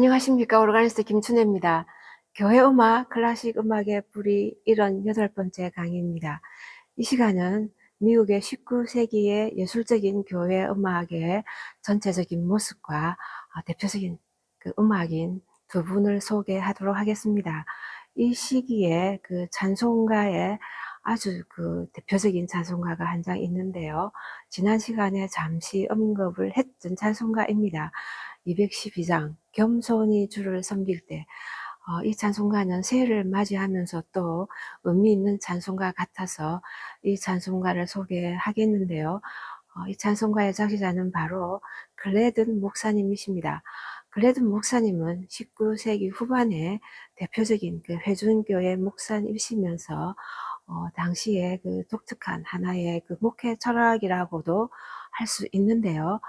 안녕하십니까. 오르가니스트 김춘혜입니다. 교회 음악, 클래식 음악의 뿌리 이런 여덟 번째 강의입니다. 이 시간은 미국의 19세기의 예술적인 교회 음악의 전체적인 모습과 어, 대표적인 그 음악인 두 분을 소개하도록 하겠습니다. 이 시기에 그 찬송가의 아주 그 대표적인 찬송가가 한 장 있는데요. 지난 시간에 잠시 언급을 했던 찬송가입니다. 212장 겸손히 주를 섬길 때 어, 이 찬송가는 새해를 맞이하면서 또 의미 있는 찬송가 같아서 이 찬송가를 소개하겠는데요. 어, 이 찬송가의 작시자는 바로 글래든 목사님이십니다. 글래든 목사님은 19세기 후반에 대표적인 그 회중교회 목사님이시면서 어, 당시에 그 독특한 하나의 그 목회 철학이라고도 할 수 있는데요.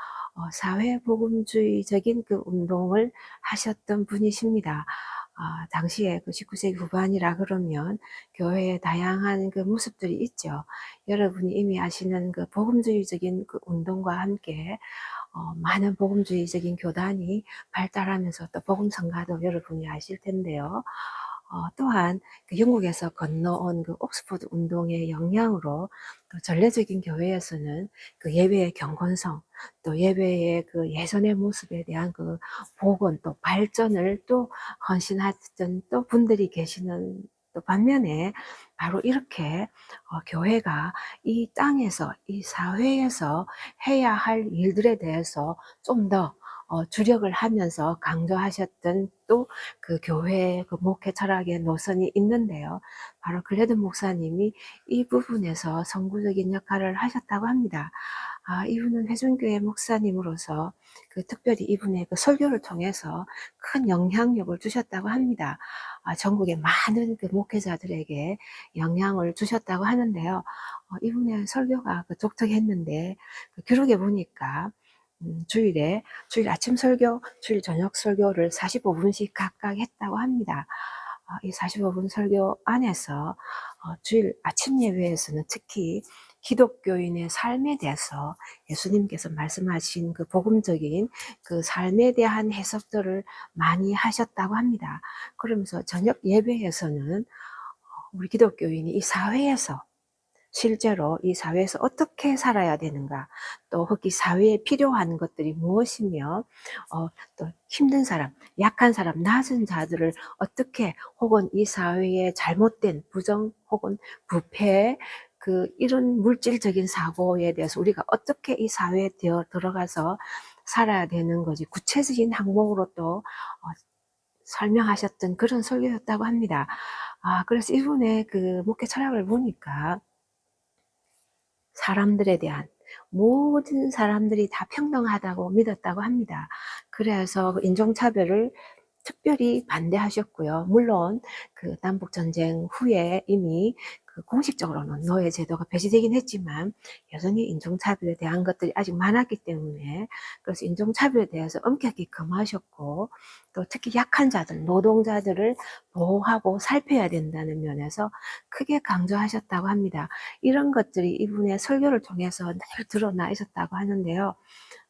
어, 사회복음주의적인 그 운동을 하셨던 분이십니다. 아, 당시에 그 19세기 후반이라 그러면 교회에 다양한 그 모습들이 있죠. 여러분이 이미 아시는 그 복음주의적인 그 운동과 함께 어, 많은 복음주의적인 교단이 발달하면서 또 복음성가도 여러분이 아실 텐데요. 어, 또한 그 영국에서 건너온 그 옥스퍼드 운동의 영향으로 그 전례적인 교회에서는 그 예배의 경건성, 또 예배의 그 예전의 모습에 대한 그 복원, 또 발전을 또 헌신했던 또 분들이 계시는 또 반면에 바로 이렇게 어, 교회가 이 땅에서 이 사회에서 해야 할 일들에 대해서 좀더 어, 주력을 하면서 강조하셨던 또 그 교회의 그 목회 철학의 노선이 있는데요. 바로 글레든 목사님이 이 부분에서 선구적인 역할을 하셨다고 합니다. 아, 이분은 회중교회 목사님으로서 그 특별히 이분의 그 설교를 통해서 큰 영향력을 주셨다고 합니다. 아, 전국의 많은 그 목회자들에게 영향을 주셨다고 하는데요. 어, 이분의 설교가 그 독특했는데 그 기록에 보니까 음, 주일에 주일 아침 설교, 주일 저녁 설교를 45분씩 각각 했다고 합니다. 어, 이 45분 설교 안에서 어, 주일 아침 예배에서는 특히 기독교인의 삶에 대해서 예수님께서 말씀하신 그 복음적인 그 삶에 대한 해석들을 많이 하셨다고 합니다. 그러면서 저녁 예배에서는 우리 기독교인이 이 사회에서 실제로 이 사회에서 어떻게 살아야 되는가, 또 혹시 사회에 필요한 것들이 무엇이며, 어, 또 힘든 사람, 약한 사람, 낮은 자들을 어떻게 혹은 이 사회의 잘못된 부정 혹은 부패, 그 이런 물질적인 사고에 대해서 우리가 어떻게 이 사회에 들어가서 살아야 되는 거지 구체적인 항목으로 또 어, 설명하셨던 그런 설교였다고 합니다. 아, 그래서 이분의 그 목회 철학을 보니까 사람들에 대한 모든 사람들이 다 평등하다고 믿었다고 합니다. 그래서 인종차별을 특별히 반대하셨고요. 물론 그 남북 전쟁 후에 이미 그 공식적으로는 노예 제도가 폐지되긴 했지만 여전히 인종차별에 대한 것들이 아직 많았기 때문에 그래서 인종차별에 대해서 엄격히 금하셨고 또 특히 약한 자들, 노동자들을 보호하고 살펴야 된다는 면에서 크게 강조하셨다고 합니다. 이런 것들이 이분의 설교를 통해서 늘 드러나 있었다고 하는데요.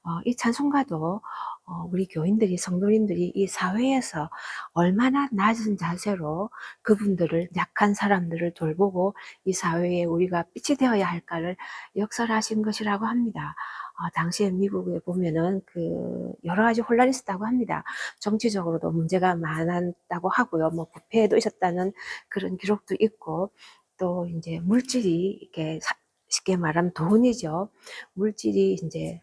어, 이 찬송가도 어, 우리 교인들이 성도님들이 이 사회에서 얼마나 낮은 자세로 그분들을 약한 사람들을 돌보고 이 사회에 우리가 빛이 되어야 할까를 역설하신 것이라고 합니다. 어, 당시에 미국에 보면은 그 여러 가지 혼란이 있었다고 합니다. 정치적으로도 문제가 많았다고 하고요. 뭐 부패도 있었다는 그런 기록도 있고 또 이제 물질이 이렇게 쉽게 말하면 돈이죠. 물질이 이제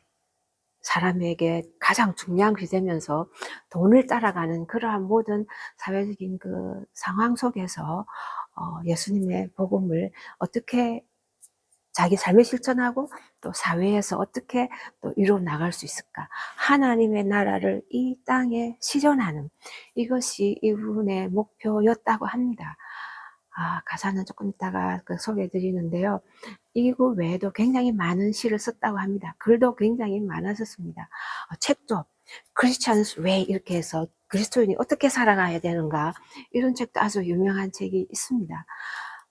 사람에게 가장 중요한 것이 되면서 돈을 따라가는 그러한 모든 사회적인 그 상황 속에서 어, 예수님의 복음을 어떻게 자기 삶에 실천하고 또 사회에서 어떻게 또 이루어 나갈 수 있을까? 하나님의 나라를 이 땅에 실현하는 이것이 이분의 목표였다고 합니다. 아, 가사는 조금 이따가 그 소개해 드리는데요. 이거 외에도 굉장히 많은 시를 썼다고 합니다. 글도 굉장히 많았었습니다. 어, 책도 크리스찬스 왜 이렇게 해서 그리스도인이 어떻게 살아가야 되는가 이런 책도 아주 유명한 책이 있습니다.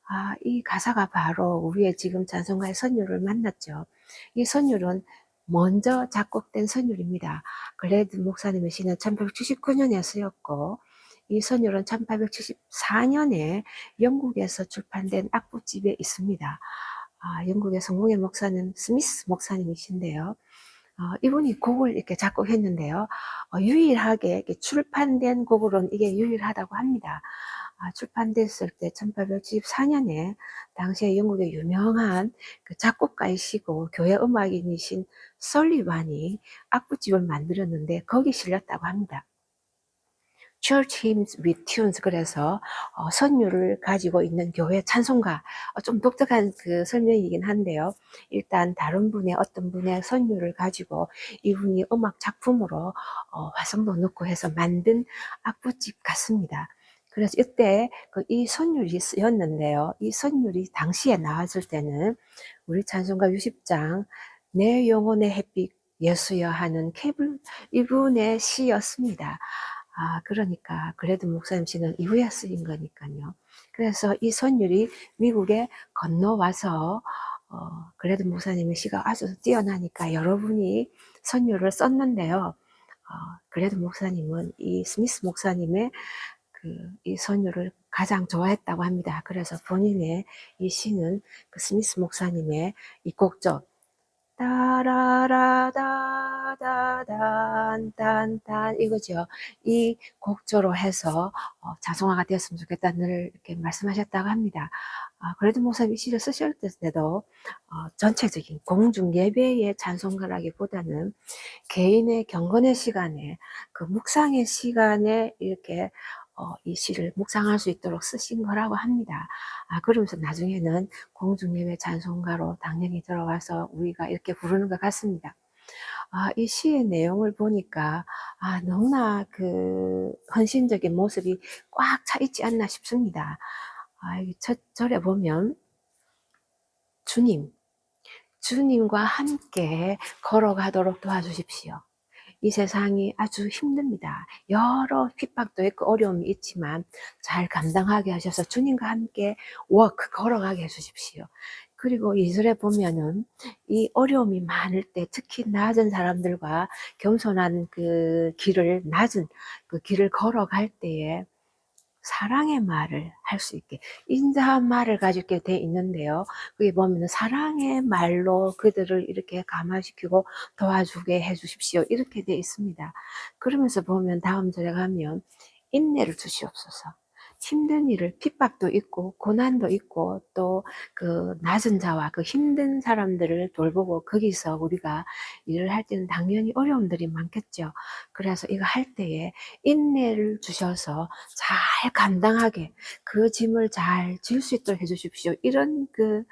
아, 이 가사가 바로 우리의 지금 찬송가의 선율을 만났죠. 이 선율은 먼저 작곡된 선율입니다. 글래드 목사님의 시는 1879년에 쓰였고 이 선율은 1874년에 영국에서 출판된 악보집에 있습니다. 아, 영국의 성공의 목사는 스미스 목사님이신데요. 어, 이분이 곡을 이렇게 작곡했는데요. 어, 유일하게 출판된 곡으로는 이게 유일하다고 합니다. 아, 출판됐을 때 1874년에 당시에 영국의 유명한 그 작곡가이시고 교회 음악인이신 설리반이 악보집을 만들었는데 거기 실렸다고 합니다. Church Hymns with Tunes 그래서 어, 선율을 가지고 있는 교회 찬송가 어, 좀 독특한 그 설명이긴 한데요. 일단 다른 분의 어떤 분의 선율을 가지고 이분이 음악 작품으로 어, 화성도 넣고 해서 만든 악보집 같습니다. 그래서 이때 그 이 선율이 쓰였는데요. 이 선율이 당시에 나왔을 때는 우리 찬송가 60장 내 영혼의 햇빛 예수여 하는 케블 이분의 시였습니다. 아, 그러니까 그래도 목사님 씨는 이후에 쓰인 거니까요. 그래서 이 선율이 미국에 건너와서 어, 그래도 목사님의 시가 아주 뛰어나니까 여러분이 선율을 썼는데요. 어, 그래도 목사님은 이 스미스 목사님의 그 이 선율을 가장 좋아했다고 합니다. 그래서 본인의 이 시는 그 스미스 목사님의 이 곡조 따라라다다단단 이거죠. 이 곡조로 해서 어, 자성화가 되었으면 좋겠다 늘 이렇게 말씀하셨다고 합니다. 아, 그래도 목사님 이 시를 쓰실 때도 어, 전체적인 공중 예배의 찬송가라기보다는 개인의 경건의 시간에 그 묵상의 시간에 이렇게 어, 이 시를 묵상할 수 있도록 쓰신 거라고 합니다. 아, 그러면서 나중에는 공중예배 찬송가로 당연히 들어와서 우리가 이렇게 부르는 것 같습니다. 아, 이 시의 내용을 보니까, 아, 너무나 그 헌신적인 모습이 꽉 차 있지 않나 싶습니다. 아, 이첫 절에 보면, 주님, 주님과 함께 걸어가도록 도와주십시오. 이 세상이 아주 힘듭니다. 여러 핍박도 있고 어려움이 있지만 잘 감당하게 하셔서 주님과 함께 워크 걸어가게 해주십시오. 그리고 이절에 보면은 이 어려움이 많을 때 특히 낮은 사람들과 겸손한 그 길을 낮은 그 길을 걸어갈 때에 사랑의 말을 할 수 있게 인자한 말을 가지게 돼 있는데요. 그게 보면 사랑의 말로 그들을 이렇게 감화시키고 도와주게 해 주십시오. 이렇게 돼 있습니다. 그러면서 보면 다음 절에 가면 인내를 주시옵소서. 힘든 일을 핍박도 있고 고난도 있고 또 그 낮은 자와 그 힘든 사람들을 돌보고 거기서 우리가 일을 할 때는 당연히 어려움들이 많겠죠. 그래서 이거 할 때에 인내를 주셔서 잘 감당하게 그 짐을 잘 질 수 있도록 해주십시오. 이런 그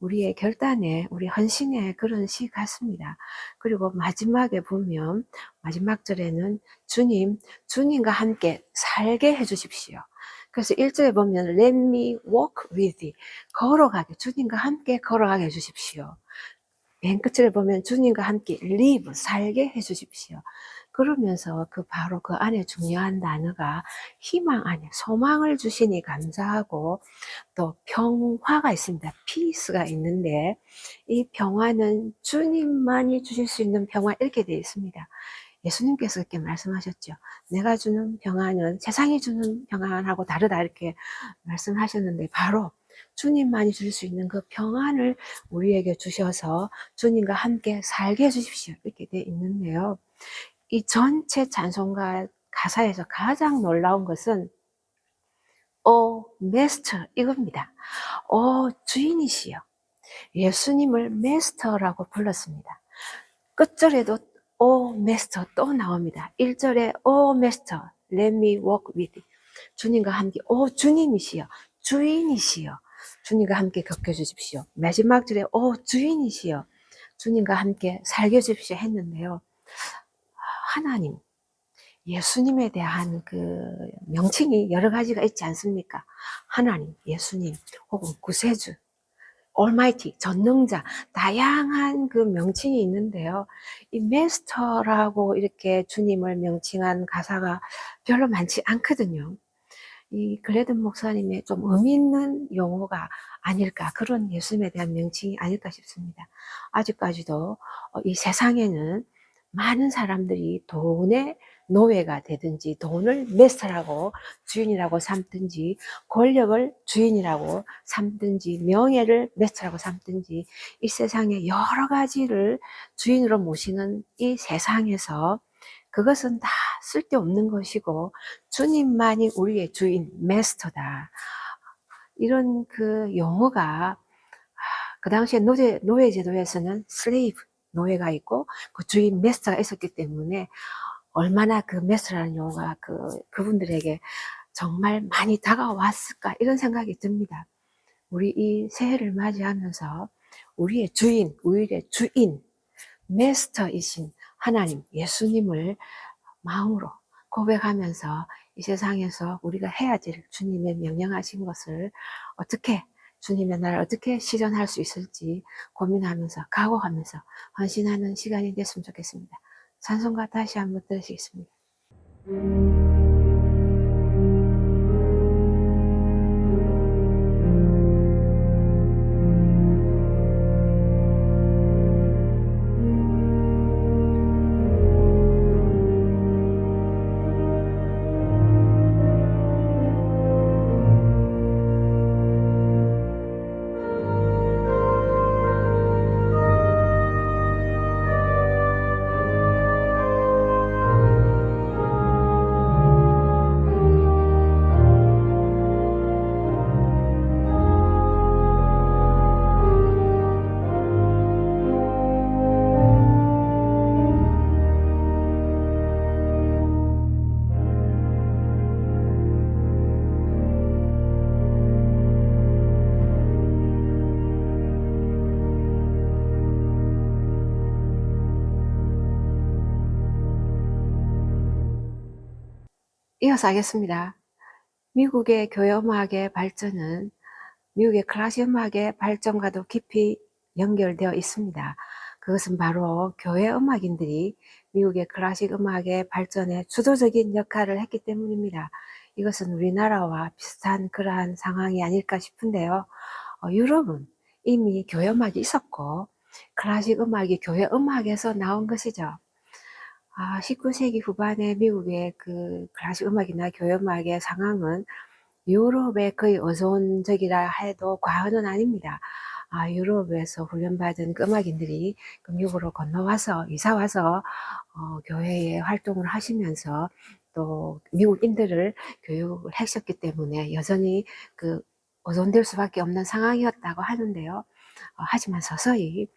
우리의 결단에 우리 헌신의 그런 시 같습니다. 그리고 마지막에 보면 마지막 절에는 주님, 주님과 함께 살게 해주십시오. 그래서 1절에 보면 let me walk with you. 걸어가게 주님과 함께 걸어가게 해주십시오. 맨 끝을 보면 주님과 함께 live 살게 해주십시오. 그러면서 그 바로 그 안에 중요한 단어가 희망 안에 소망을 주시니 감사하고 또 평화가 있습니다. 피스가 있는데 이 평화는 주님만이 주실 수 있는 평화 이렇게 되어 있습니다. 예수님께서 이렇게 말씀하셨죠. 내가 주는 평안은 세상이 주는 평안하고 다르다 이렇게 말씀하셨는데 바로 주님만이 줄 수 있는 그 평안을 우리에게 주셔서 주님과 함께 살게 해주십시오. 이렇게 되어 있는데요. 이 전체 찬송가 가사에서 가장 놀라운 것은 오 메스터 이겁니다. 오 주인이시여. 예수님을 메스터라고 불렀습니다. 끝절에도 오 메스터 또 나옵니다. 1절에 오 메스터 let me walk with you. 주님과 함께 오 주님이시여 주인이시여 주님과 함께 겪어 주십시오. 마지막 절에 오 주인이시여 주님과 함께 살게 주십시오 했는데요. 하나님 예수님에 대한 그 명칭이 여러 가지가 있지 않습니까? 하나님, 예수님, 혹은 구세주, Almighty, 전능자, 다양한 그 명칭이 있는데요. 이 Master라고 이렇게 주님을 명칭한 가사가 별로 많지 않거든요. 이 글래든 목사님의 좀 의미 있는 용어가 아닐까 그런 예수님에 대한 명칭이 아닐까 싶습니다. 아직까지도 어, 이 세상에는 많은 사람들이 돈의 노예가 되든지 돈을 메스터라고 주인이라고 삼든지 권력을 주인이라고 삼든지 명예를 메스터라고 삼든지 이 세상에 여러 가지를 주인으로 모시는 이 세상에서 그것은 다 쓸데없는 것이고 주님만이 우리의 주인, 메스터다. 이런 그 용어가 그 당시에 노예, 노예 제도에서는 슬레이브, 노예가 있고 그 주인 메스터가 있었기 때문에 얼마나 그 메스터라는 용어가 그, 그분들에게 정말 많이 다가왔을까 이런 생각이 듭니다. 우리 이 새해를 맞이하면서 우리의 주인, 우리의 주인, 메스터이신 하나님, 예수님을 마음으로 고백하면서 이 세상에서 우리가 해야 될 주님의 명령하신 것을 어떻게 주님의 나라를 어떻게 실현할 수 있을지 고민하면서 각오하면서 헌신하는 시간이 됐으면 좋겠습니다. 찬송가 다시 한번 들으시겠습니다. 이어서 하겠습니다. 미국의 교회 음악의 발전은 미국의 클래식 음악의 발전과도 깊이 연결되어 있습니다. 그것은 바로 교회 음악인들이 미국의 클래식 음악의 발전에 주도적인 역할을 했기 때문입니다. 이것은 우리나라와 비슷한 그러한 상황이 아닐까 싶은데요. 어, 유럽은 이미 교회 음악이 있었고 클래식 음악이 교회 음악에서 나온 것이죠. 아, 19세기 후반에 미국의 그 클래식 음악이나 교회 음악의 상황은 유럽의 거의 어선적이라 해도 과언은 아닙니다. 아, 유럽에서 훈련받은 그 음악인들이 그 미국으로 건너와서 이사 와서 어, 교회에 활동을 하시면서 또 미국인들을 교육을 하셨기 때문에 여전히 그 어선될 수밖에 없는 상황이었다고 하는데요. 어, 하지만 서서히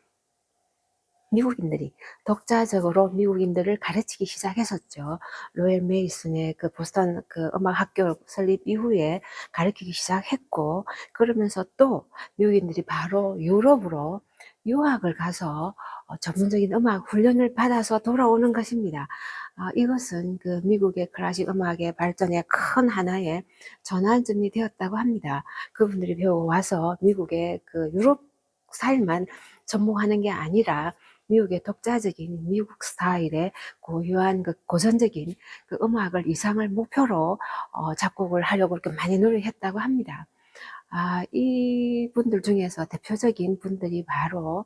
미국인들이 독자적으로 미국인들을 가르치기 시작했었죠. 로엘 메이슨의 그 보스턴 그 음악 학교 설립 이후에 가르치기 시작했고 그러면서 또 미국인들이 바로 유럽으로 유학을 가서 어, 전문적인 음악 훈련을 받아서 돌아오는 것입니다. 아, 이것은 그 미국의 클래식 음악의 발전의 큰 하나의 전환점이 되었다고 합니다. 그분들이 배워 와서 미국의 그 유럽 스타일만 접목하는 게 아니라 미국의 독자적인 미국 스타일의 고유한 그 고전적인 그 음악을 이상을 목표로 어, 작곡을 하려고 그렇게 많이 노력했다고 합니다. 아, 이 분들 중에서 대표적인 분들이 바로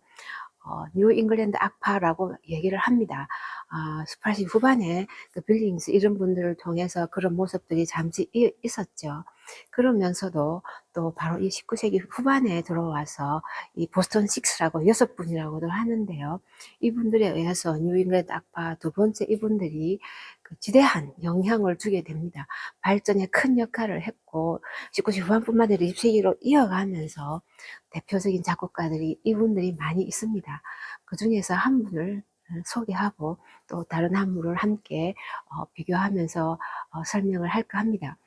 어, 뉴 잉글랜드 악파라고 얘기를 합니다. 아, 18세 후반에 그 빌링스 이런 분들을 통해서 그런 모습들이 잠시 있었죠. 그러면서도 또 바로 이 19세기 후반에 들어와서 이 보스턴 식스라고 여섯 분이라고도 하는데요. 이분들에 의해서 뉴잉글랜드 악파 두 번째 이분들이 그 지대한 영향을 주게 됩니다. 발전에 큰 역할을 했고 19세기 후반뿐만 아니라 20세기로 이어가면서 대표적인 작곡가들이 이분들이 많이 있습니다. 그 중에서 한 분을 소개하고 또 다른 한 분을 함께 어, 비교하면서 어, 설명을 할까 합니다.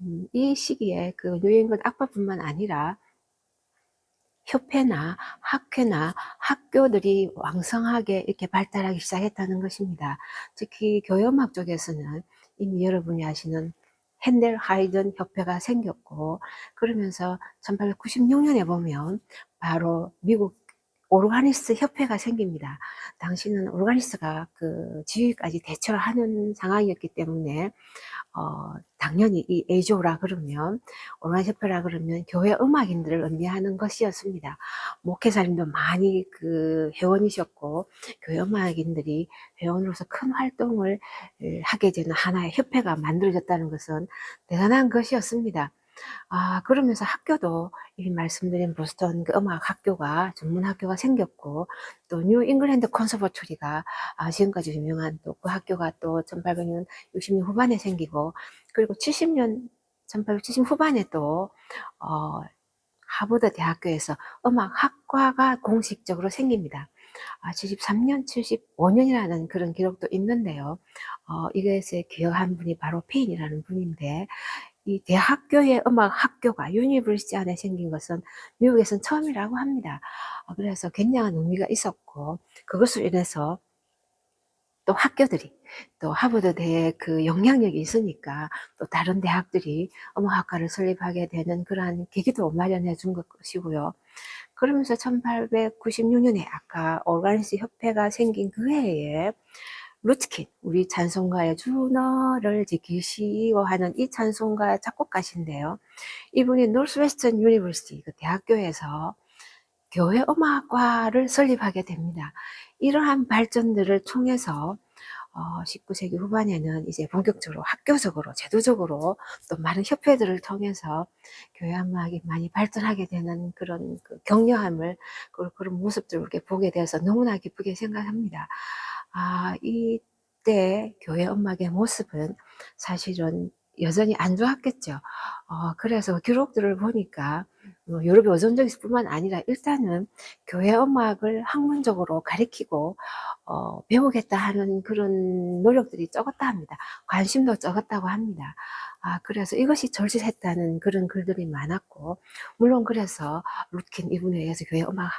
음, 이 시기에 그 뉴잉글랜드 악파뿐만 아니라 협회나 학회나 학교들이 왕성하게 이렇게 발달하기 시작했다는 것입니다. 특히 교회음악 쪽에서는 이미 여러분이 아시는 핸델 하이든 협회가 생겼고 그러면서 1896년에 보면 바로 미국 오르가니스트 협회가 생깁니다. 당시는 오르가니스트가 그 지휘까지 대처를 하는 상황이었기 때문에 어, 당연히 이 에이조라 그러면 오르가니스트협회라 그러면 교회 음악인들을 의미하는 것이었습니다. 목회사님도 많이 그 회원이셨고 교회 음악인들이 회원으로서 큰 활동을 에, 하게 되는 하나의 협회가 만들어졌다는 것은 대단한 것이었습니다. 아, 그러면서 학교도 이 말씀드린 보스턴 그 음악 학교가 전문 학교가 생겼고 또 뉴 잉글랜드 콘서버토리가 아, 지금까지 유명한 또 그 학교가 또 1800년 60년 후반에 생기고 그리고 70년 1870 후반에 또 어, 하버드 대학교에서 음악 학과가 공식적으로 생깁니다. 아, 73년, 75년이라는 그런 기록도 있는데요. 어, 이것에 기여한 분이 바로 페인이라는 분인데, 이 대학교의 음악 학교가 유니버시티 안에 생긴 것은 미국에선 처음이라고 합니다. 어, 그래서 굉장한 의미가 있었고, 그것으로 인해서 또 학교들이 또 하버드대에 그 영향력이 있으니까 또 다른 대학들이 음악학과를 설립하게 되는 그러한 계기도 마련해 준 것이고요. 그러면서 1896년에 아까 오르가니스 협회가 생긴 그 해에 루트킨, 우리 찬송가의 주 너를 지키시오하는 이 찬송가 작곡가신데요. 이분이 노스웨스턴 유니버시티 그 대학교에서 교회 음악과를 설립하게 됩니다. 이러한 발전들을 통해서 어, 19세기 후반에는 이제 본격적으로 학교적으로 제도적으로 또 많은 협회들을 통해서 교회 음악이 많이 발전하게 되는 그런 그 격려함을 그런, 모습들을 보게 돼서 너무나 기쁘게 생각합니다. 아, 이때 교회 음악의 모습은 사실은 여전히 안 좋았겠죠. 어, 그래서 기록들을 보니까 뭐 유럽의 의존적일 뿐만 아니라 일단은 교회 음악을 학문적으로 가리키고 어, 배우겠다 하는 그런 노력들이 적었다 합니다. 관심도 적었다고 합니다. 아, 그래서 이것이 절실했다는 그런 글들이 많았고, 물론 그래서 루킨 이분에 의해서 교회 음악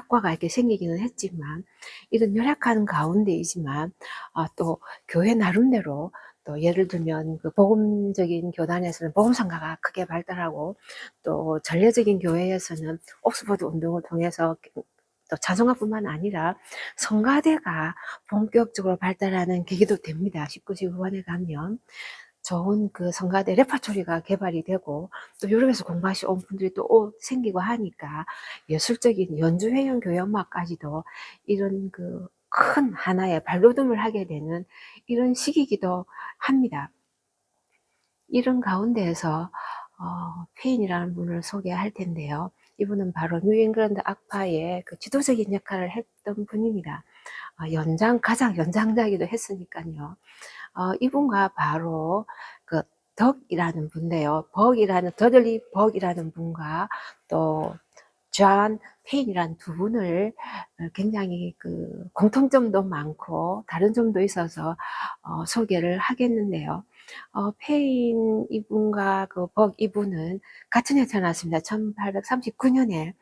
학과가 이렇게 생기기는 했지만, 이런 열악한 가운데이지만, 아, 또 교회 나름대로 또 예를 들면 그 복음적인 교단에서는 복음성가가 크게 발달하고 또 전례적인 교회에서는 옥스퍼드 운동을 통해서 또 자성화뿐만 아니라 성가대가 본격적으로 발달하는 계기도 됩니다. 19세기 후반에 가면 좋은 그 성가대 레파토리가 개발이 되고 또 유럽에서 공부하시 온 분들이 또 생기고 하니까 예술적인 연주회용 교연마까지도 이런 그 큰 하나의 발돋움을 하게 되는 이런 시기이기도 합니다. 이런 가운데에서 어, 페인이라는 분을 소개할 텐데요. 이분은 바로 뉴잉글랜드 악파의 그 지도적인 역할을 했던 분입니다. 어, 연장 가장 연장자기도 했으니까요. 어, 이분과 바로 그 덕이라는 분인데요. 벅이라는 더들리 벅이라는 분과 또존 페인이라는 두 분을 굉장히 그 공통점도 많고 다른 점도 있어서 어, 소개를 하겠는데요. 어, 페인 이분과 그 벅 이분은 같은 해 태어났습니다. 1839년에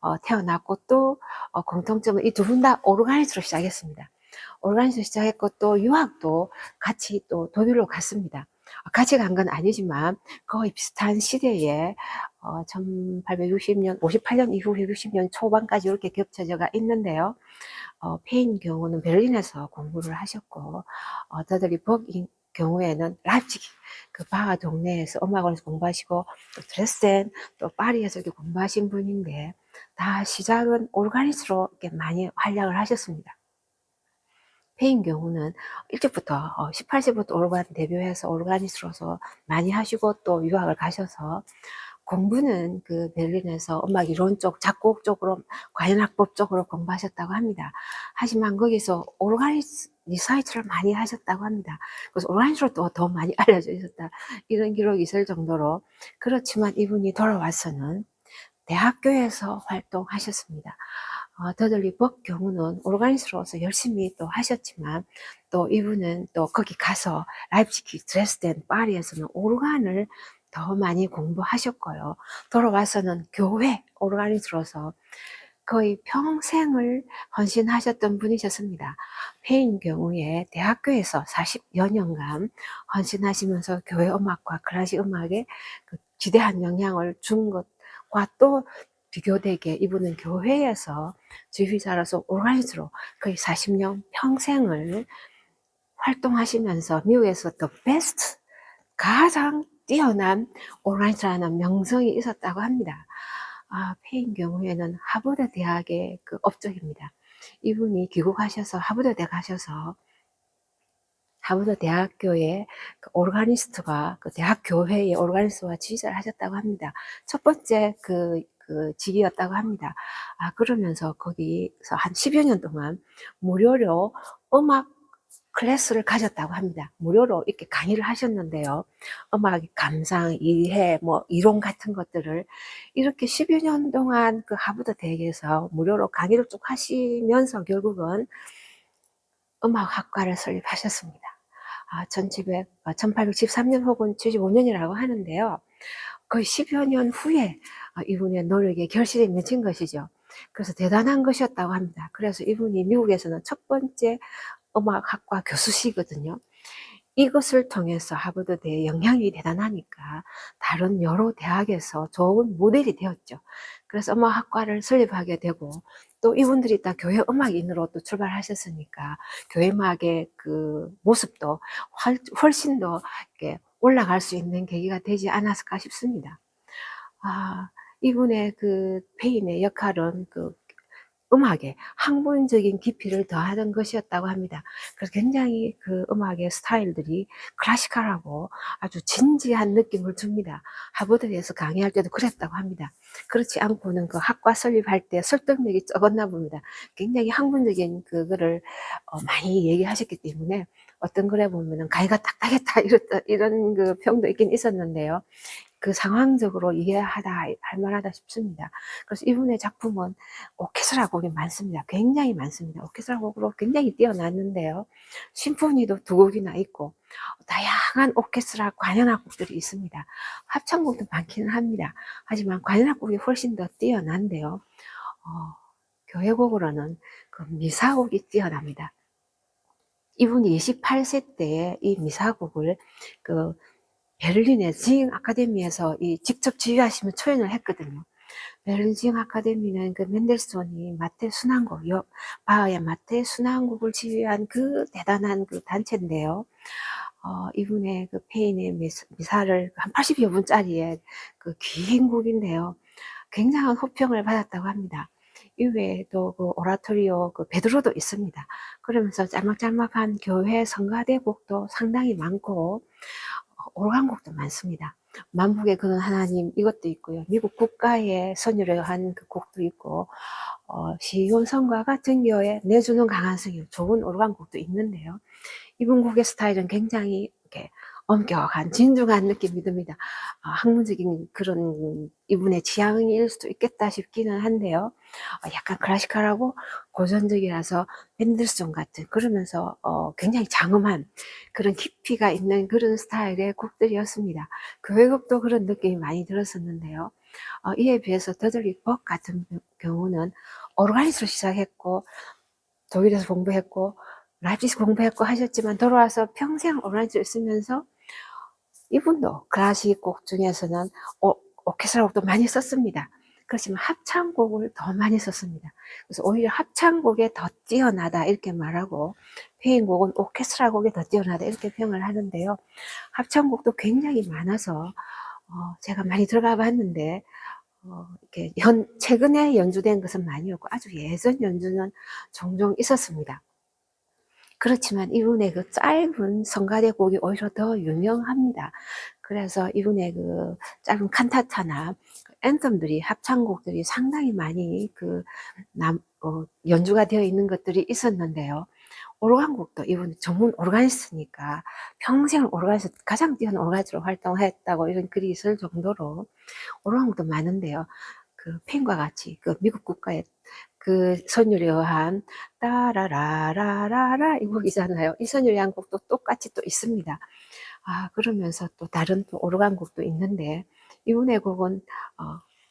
어, 태어났고 또 어, 공통점은 이 두 분 다 오르가니스로 시작했습니다. 오르가니스로 시작했고 또 유학도 같이 또 독일로 갔습니다. 같이 간 건 아니지만 거의 비슷한 시대에 어, 1860년, 58년 이후 60년 초반까지 이렇게 겹쳐져가 있는데요. 어, 페인 경우는 베를린에서 공부를 하셨고 어, 더들이 벅 경우에는 라이프치기 그 바하 동네에서 음악원에서 공부하시고 또 드레스덴 또 파리에서 이렇게 공부하신 분인데 다 시작은 오르가니스로 이렇게 많이 활약을 하셨습니다. 페인 경우는 일찍부터 18세부터 어, 오르간 데뷔해서 오르가니스로서 많이 하시고 또 유학을 가셔서 공부는 그 베를린에서 음악 이론 쪽, 작곡 쪽으로, 과연학법 쪽으로 공부하셨다고 합니다. 하지만 거기서 오르가니스 리사이트를 많이 하셨다고 합니다. 그래서 오르가니스로 또 더 많이 알려져 있었다. 이런 기록이 있을 정도로. 그렇지만 이분이 돌아와서는 대학교에서 활동하셨습니다. 어, 더들리 벅 경우는 오르가니스로서 열심히 또 하셨지만 또 이분은 또 거기 가서 라이프치키, 드레스덴, 파리에서는 오르간을 더 많이 공부하셨고요. 돌아와서는 교회 오르가니스로서 거의 평생을 헌신하셨던 분이셨습니다. 페인 경우에 대학교에서 40여 년간 헌신하시면서 교회 음악과 클래식 음악에 그 지대한 영향을 준 것과 또 비교되게 이분은 교회에서 지휘자로서 오라이즈로 거의 40년 평생을 활동하시면서 미국에서 더 베스트 가장 뛰어난 오라이즈라는 명성이 있었다고 합니다. 아, 페인 경우에는 하버드 대학의 그 업적입니다. 이분이 귀국하셔서 하버드 대 가셔서 하버드 대학교의 그 오르가니스트가 그 대학 교회의 오르가니스트와 지휘자를 하셨다고 합니다. 첫 번째 그, 그 직이었다고 합니다. 아, 그러면서 거기서 한 10여 년 동안 무료로 음악 클래스를 가졌다고 합니다. 무료로 이렇게 강의를 하셨는데요. 음악 감상, 이해, 뭐 이론 같은 것들을 이렇게 10여 년 동안 그 하버드 대학에서 무료로 강의를 쭉 하시면서 결국은 음악학과를 설립하셨습니다. 아, 1700, 1813년 혹은 75년이라고 하는데요. 거의 10여 년 후에 아, 이분의 노력에 결실이 맺힌 것이죠. 그래서 대단한 것이었다고 합니다. 그래서 이분이 미국에서는 첫 번째 음악학과 교수시거든요. 이것을 통해서 하버드 대의 영향이 대단하니까 다른 여러 대학에서 좋은 모델이 되었죠. 그래서 음악학과를 설립하게 되고 또 이분들이 다 교회 음악인으로 또 출발하셨으니까 교회 음악의 그 모습도 훨씬 더 이렇게 올라갈 수 있는 계기가 되지 않았을까 싶습니다. 아, 이분의 그 페인의 역할은 그 음악에 학문적인 깊이를 더하는 것이었다고 합니다. 그래서 굉장히 그 음악의 스타일들이 클래시컬하고 아주 진지한 느낌을 줍니다. 하버드에서 강의할 때도 그랬다고 합니다. 그렇지 않고는 그 학과 설립할 때 설득력이 적었나 봅니다. 굉장히 학문적인 그거를 어, 많이 얘기하셨기 때문에 어떤 글에 보면은 가위가 딱딱했다 이런 이런 그 평도 있긴 있었는데요. 그 상황적으로 이해하다 할 만하다 싶습니다. 그래서 이분의 작품은 오케스트라 곡이 많습니다. 굉장히 많습니다. 오케스트라 곡으로 굉장히 뛰어났는데요. 심포니도 두 곡이나 있고 다양한 오케스트라 관현악 곡들이 있습니다. 합창곡도 많기는 합니다. 하지만 관현악 곡이 훨씬 더 뛰어난데요. 어, 교회곡으로는 그 미사곡이 뛰어납니다. 이분이 28세 때에 이 미사곡을 그 베를린의 지잉 아카데미에서 이 직접 지휘하시면 초연을 했거든요. 베를린 지잉 아카데미는 그 멘델스존이 마테 순환곡, 여, 바하의 마테 순환곡을 지휘한 그 대단한 그 단체인데요. 어, 이분의 그 페인의 미사를 한 80여 분짜리의 그 긴 곡인데요. 굉장한 호평을 받았다고 합니다. 이외에 도 그 오라토리오 그 베드로도 있습니다. 그러면서 짤막짤막한 교회 성가대 곡도 상당히 많고 오르간곡도 많습니다. 만복의 그는 하나님 이것도 있고요. 미국 국가의 선율을 한 그 곡도 있고 어, 시온 성과 같은 교회 내주는 강한 성이 좋은 오르간곡도 있는데요. 이분 곡의 스타일은 굉장히 이렇게 엄격한 진중한 느낌이 듭니다. 어, 학문적인 그런 이분의 취향일 수도 있겠다 싶기는 한데요. 어, 약간 클래시컬하고 고전적이라서 밴들송 같은 그러면서 어, 굉장히 장엄한 그런 깊이가 있는 그런 스타일의 곡들이었습니다. 교회곡도 그런 느낌이 많이 들었었는데요. 어, 이에 비해서 더들리 법 같은 경우는 오르가니스로 시작했고 독일에서 공부했고 라이프스 공부했고 하셨지만 돌아와서 평생 오르가니스를 쓰면서 이분도 클래식 곡 중에서는 오, 오케스트라 곡도 많이 썼습니다. 그렇지만 합창곡을 더 많이 썼습니다. 그래서 오히려 합창곡에 더 뛰어나다 이렇게 말하고 페인곡은 오케스트라 곡에 더 뛰어나다 이렇게 평을 하는데요. 합창곡도 굉장히 많아서 어, 제가 많이 들어가 봤는데 어, 이렇게 현, 최근에 연주된 것은 많이 없고 아주 예전 연주는 종종 있었습니다. 그렇지만 이분의 그 짧은 성가대 곡이 오히려 더 유명합니다. 그래서 이분의 그 짧은 칸타타나 그 앤텀들이 합창곡들이 상당히 많이 그 남, 어, 연주가 되어 있는 것들이 있었는데요. 오르간곡도 이분 전문 오르가니스트니까 평생 오르가니스트 가장 뛰어난 오르가니스트로 활동했다고 이런 글이 있을 정도로 오르간곡도 많은데요. 그 펜과 같이 그 미국 국가의 그 선율에 의한 따라라라라라 이 곡이잖아요. 이 선율의 한 곡도 똑같이 또 있습니다. 아 그러면서 또 다른 또 오르간 곡도 있는데 이분의 곡은 어,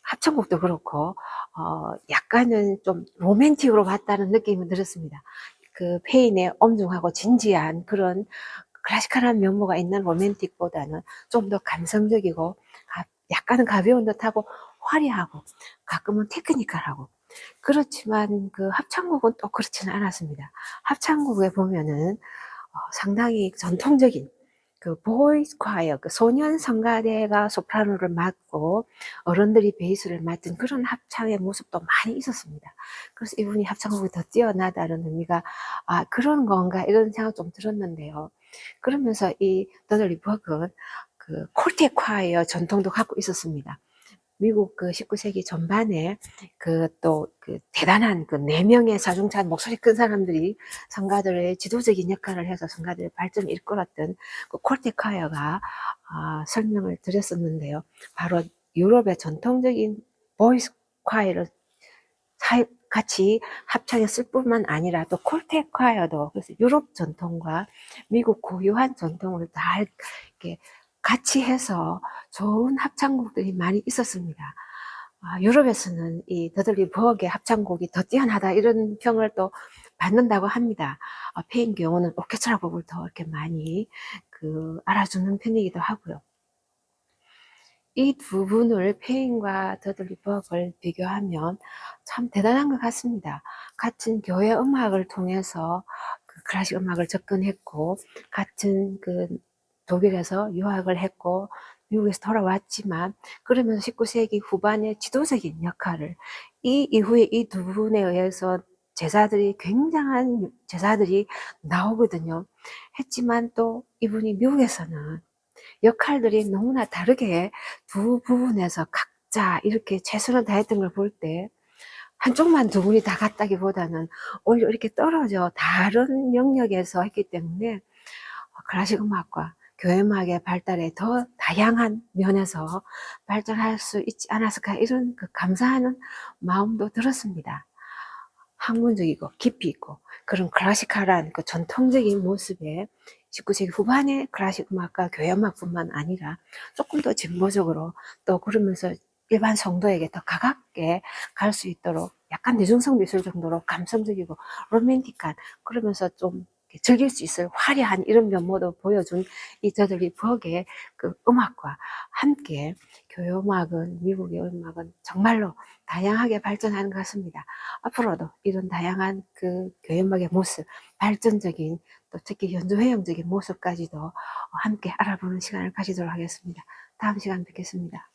합창곡도 그렇고 어, 약간은 좀 로맨틱으로 봤다는 느낌이 들었습니다. 그 페인의 엄중하고 진지한 그런 클래시컬한 면모가 있는 로맨틱보다는 좀 더 감성적이고 약간은 가벼운 듯하고 화려하고 가끔은 테크니컬하고 그렇지만 그 합창곡은 또 그렇지는 않았습니다. 합창곡에 보면은 어, 상당히 전통적인 그 보이스 콰이어, 그 소년 성가대가 소프라노를 맡고 어른들이 베이스를 맡은 그런 합창의 모습도 많이 있었습니다. 그래서 이분이 합창곡이 더 뛰어나다는 의미가 아 그런 건가 이런 생각 좀 들었는데요. 그러면서 이 더들리 버그는 그 콜테 콰이어 전통도 갖고 있었습니다. 미국 그 19세기 전반에 그 또그 대단한 그 네 명의 자중찬 목소리 큰 사람들이 성가들의 지도적인 역할을 해서 성가들의 발전을 이끌었던 그 콜테 콰이어가 아, 설명을 드렸었는데요. 바로 유럽의 전통적인 보이스 콰이어를 사- 같이 합창했을 뿐만 아니라 또 콜테 콰이어도 그래서 유럽 전통과 미국 고유한 전통을 다 이렇게 같이 해서 좋은 합창곡들이 많이 있었습니다. 아, 유럽에서는 이 더들리 버그의 합창곡이 더 뛰어나다 이런 평을 또 받는다고 합니다. 아, 페인 경우는 오케스트라 곡을 더 이렇게 많이 그 알아주는 편이기도 하고요. 이 두 분을 페인과 더들리 버그를 비교하면 참 대단한 것 같습니다. 같은 교회 음악을 통해서 그 클래식 음악을 접근했고 같은 그 독일에서 유학을 했고 미국에서 돌아왔지만 그러면서 19세기 후반의 지도적인 역할을 이 이후에 이 두 분에 의해서 제자들이 굉장한 제자들이 나오거든요. 했지만 또 이분이 미국에서는 역할들이 너무나 다르게 두 부분에서 각자 이렇게 최선을 다했던 걸 볼 때 한쪽만 두 분이 다 갔다기보다는 오히려 이렇게 떨어져 다른 영역에서 했기 때문에 클래식 음악과 교회 음악의 발달에 더 다양한 면에서 발전할 수 있지 않았을까 이런 그 감사하는 마음도 들었습니다. 학문적이고 깊이 있고 그런 클래식한 그 전통적인 모습에 19세기 후반의 클래식 음악과 교회 음악뿐만 아니라 조금 더 진보적으로 또 그러면서 일반 성도에게 더 가깝게 갈 수 있도록 약간 대중성 미술 정도로 감성적이고 로맨틱한 그러면서 좀 즐길 수 있을 화려한 이런 면모도 보여준 이 저들이 버그의 그 음악과 함께 교회 음악은 미국의 음악은 정말로 다양하게 발전하는 것 같습니다. 앞으로도 이런 다양한 그 교회 음악의 모습, 발전적인 또 특히 연주회용적인 모습까지도 함께 알아보는 시간을 가지도록 하겠습니다. 다음 시간 뵙겠습니다.